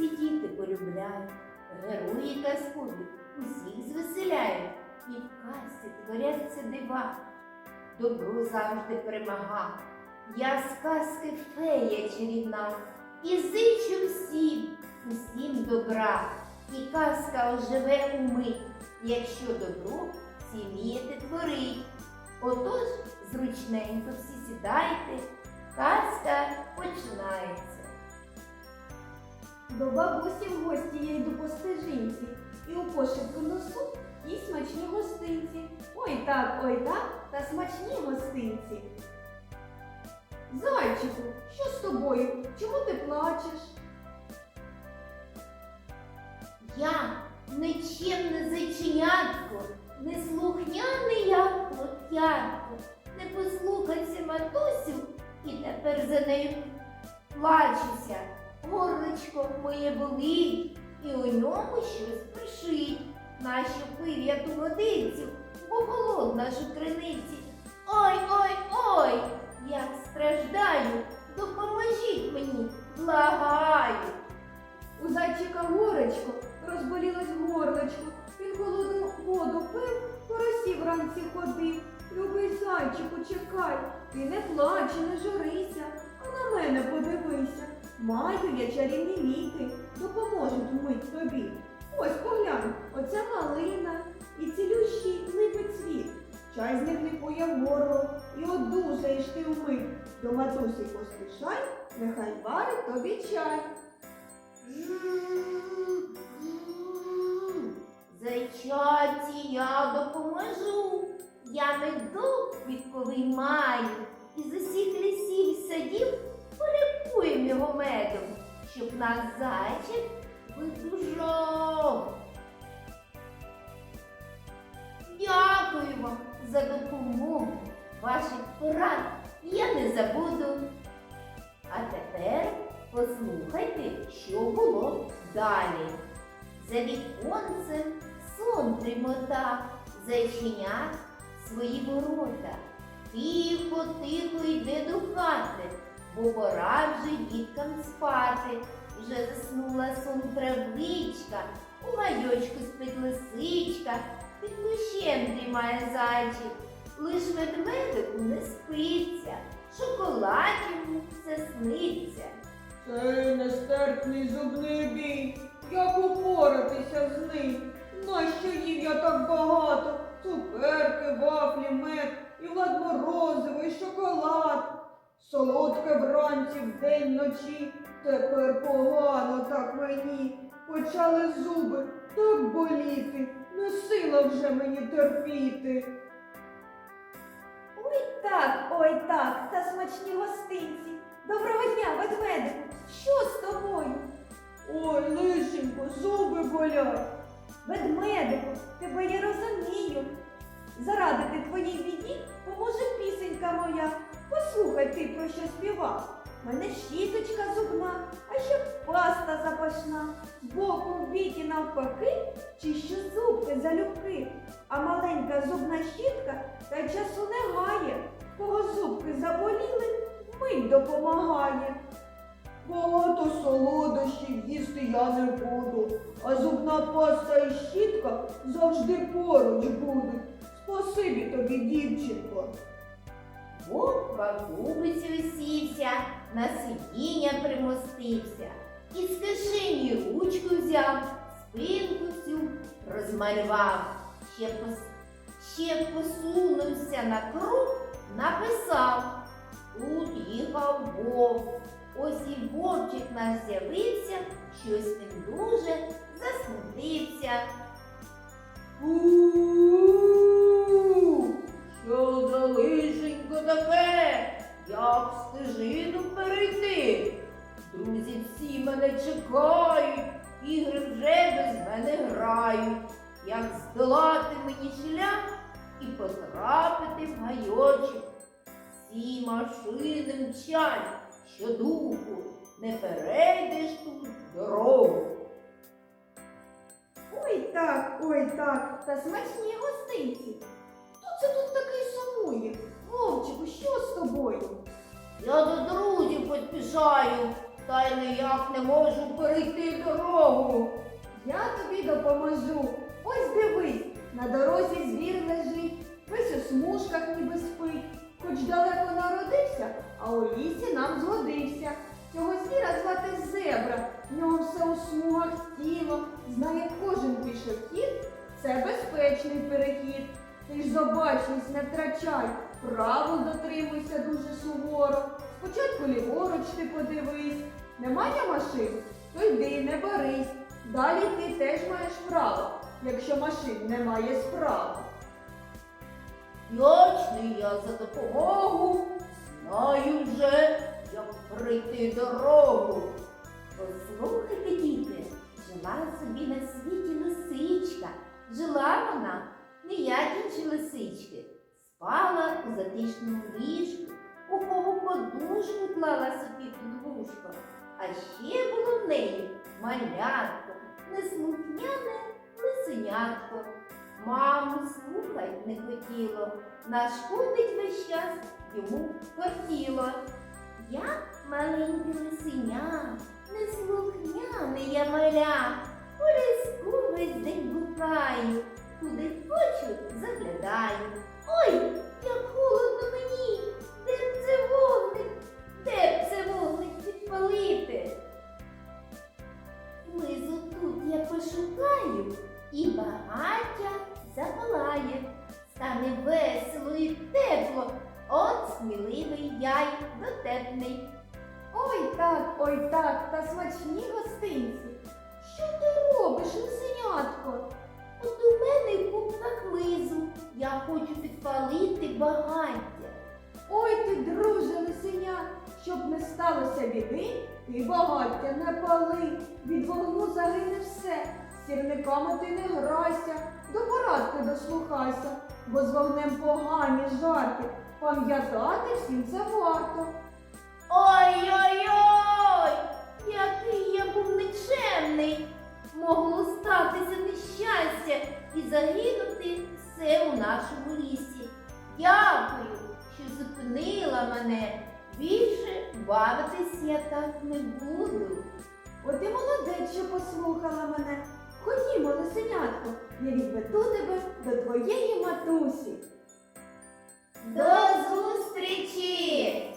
всі діти полюбляють, герої казкові усіх звеселяють, і в казці творяться дива. Добро завжди перемага. Я з казки фея чарівна, і зичу всім, усім добра. І казка оживе умить, якщо добро всі вмієте творить. Отож, зручненько всі сідайте, казка починається. До бабусі в гості я йду по стежинці, і у кошику носу і смачні гостинці. Ой так, ой так, та смачні гостинці. Зайчику, що з тобою? Чому ти плачеш? Я нечемне зайченятко, неслухняний як котятко, не послухався матусю і тепер за нею плачуся. Горличко моє болить, і у ньому щось пришить. Нащо пив я ту водицю, бо голодна ж у криниці. Ой, ой, ой, як страждаю, допоможіть мені, благаю. У зайчика горечко розболілось горлечко. Він холодну воду пив, по росі вранці ходив. Любий зайчику, чекай, ти не плач, не журися, а на мене подивися. Маю я чарівні ліки, допоможуть вмить тобі. Ось поглянь, оця малина і цілющий цвіт. Чай з них лікує горло, і одужаєш ти вмить. До матусі поспішай, нехай варить тобі чай. Зайчаці я допоможу. Я медок квітковий маю. І з усіх лісів і садів полікуємо його медом, щоб наш зайчик видужав. Дякую вам за допомогу. Ваших порад я не забуду. А тепер послухайте, що було далі. За віконцем сон тримотав, зайченят свої ворота. Тихо, тихо йде до хати, бо пора вже діткам спати. Вже заснула сон травичка, у гайочку спить лисичка, під кущем дрімає зайчик. Лиш ведмедику не спиться, шоколад йому все сниться. Цей нестерпний зубний бій, як упоратися з ним? Нащо їв я так багато? Цукерки, вафлі, мед, і морозиво, і шоколад. Солодке вранці, вдень, вночі, тепер погано так мені. Почали зуби так боліти, не сила вже мені терпіти. Ой так, ой так, та смачні гостинці. Доброго дня, ведмедику. Що з тобою? Ой, лишенько, зуби болять. Ведмедику, тебе я розумію. Зарадити твоїй біді поможе пісенька моя. Послухай ти, про що співав. Мене щіточка зубна, а ще паста запашна. Збоку в біті навпаки, чищу зубки залюбки. А маленька зубна щітка та часу не гає. Кого зубки заболіли, мить допомагає. Багато солодощів їсти я не буду, а зубна паста і щітка завжди поруч будуть. Спасибі тобі, дівчинко. Бог в кубиці усівся, на сидіння примостився, і з кишені ручку взяв, спинку цю розмалював, ще, пос... ще посунувся на круг, написав. Тут їхав вовк. Ось і вовчик наш з'явився, щось він дуже засмутився. Грають. Як здолати мені шлях і потрапити в гайочок. Всі машини мчать, що духу, не перейдеш тут дорогу. Ой так, ой так, та смачні гостинці. Хто це тут такий сумує? Вовчику, що з тобою? Я до друзів поспішаю, та й ніяк не можу перейти дорогу. Тобі допоможу. Ось дивись, на дорозі звір лежить, весь у смужках ніби спить. Хоч далеко народився, а у лісі нам згодився. Цього звіра звати зебра, в нього все у смугах тіло, знає кожен пішохід, це безпечний перехід. Ти ж зобачність не втрачай, правил дотримуйся дуже суворо. Спочатку ліворуч ти подивись, немає машин, то йди, не борись. Далі ти теж маєш право, якщо машин немає справа. Вдячний я за допомогу, знаю вже, як пройти дорогу. Послухайте, діти, жила собі на світі лисичка. Жила вона не як інші лисички. Спала у затишному ліжку, у кого подушку клала собі під вушко. А ще було в неї малятко, неслухняне лисенятко. Маму слухать не хотіло, нашкодить весь час йому хотіло. Я маленьке лисеня, неслухняне я маля, у ліску весь день блукаю, куди хочу, заглядаю. Ой, ой так, та смачні гостинці. Що ти робиш, лисенятко? От у мене в купках лизу, я хочу підпалити багаття. Ой ти, друже лисеня, щоб не сталося біди, ти багаття не пали, від вогню загине все. Сірниками ти не грайся, до порадки дослухайся, бо з вогнем погані жарти. Пам'ятати всім це варто. Ой-ой-ой, бавитись я так не буду. От і молодець, що послухала мене. Ходімо, лисенятко, я відведу тебе до твоєї матусі. До зустрічі!